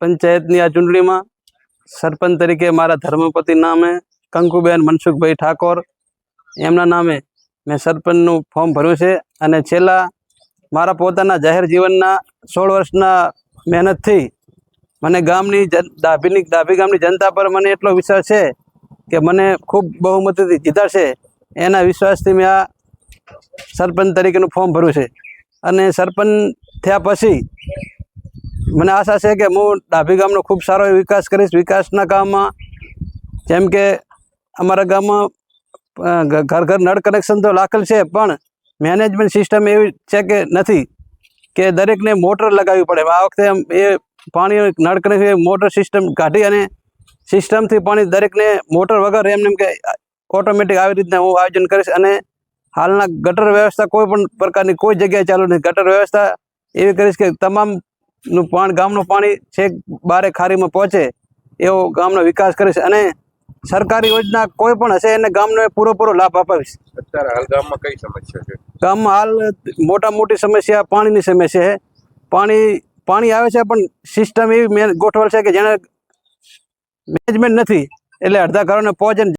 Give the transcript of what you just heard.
પંચાયતની આ ચૂંટણીમાં સરપંચ તરીકે મારા ધર્મપતિ નામે કંકુબેન મનસુખભાઈ ઠાકોર. એમના નામે મેં સરપંચનું ફોર્મ ભર્યું છે અને છેલ્લા મારા પોતાના જાહેર જીવનના સોળ વર્ષના મહેનતથી મને ગામની ડાભીની, ડાભી ગામની જનતા પર મને એટલો વિશ્વાસ છે કે મને ખૂબ બહુમતીથી જીતાશે એના વિશ્વાસથી મેં આ સરપંચ તરીકેનું ફોર્મ ભર્યું છે. અને સરપંચ થયા પછી મને આશા છે કે હું ડાભી ગામનો ખૂબ સારો વિકાસ કરીશ. વિકાસના કામમાં જેમ કે અમારા ગામમાં ઘર ઘર નળ કનેક્શન તો લાખેલ છે, પણ મેનેજમેન્ટ સિસ્ટમ એવી છે કે નથી કે દરેકને મોટર લગાવવી પડે. આ વખતે એ પાણી નળ કનેક્શન મોટર સિસ્ટમ કાઢી અને સિસ્ટમથી પાણી દરેકને મોટર વગર એમને એમ કે ઓટોમેટિક આવી રીતના હું આયોજન કરીશ અને હાલના ગટર વ્યવસ્થા કોઈ પણ પ્રકારની કોઈ જગ્યાએ ચાલુ નથી. ગટર વ્યવસ્થા એવી કરીશ કે તમામનું પણ ગામનું પાણી છેક બારે ખારીમાં પહોંચે એવો ગામનો વિકાસ કરીશ અને સરકારી યોજના કોઈ પણ હશે એને ગામને પૂરેપૂરો લાભ અપાવીશ. અત્યારે હાલ ગામમાં કઈ સમસ્યા છે? ગામમાં હાલ મોટા મોટી સમસ્યા પાણીની સમસ્યા છે. પાણી પાણી આવે છે પણ સિસ્ટમ એવી ગોઠવેલ છે કે જેને મેનેજમેન્ટ નથી એટલે અડધા ઘરોને પહોંચે ને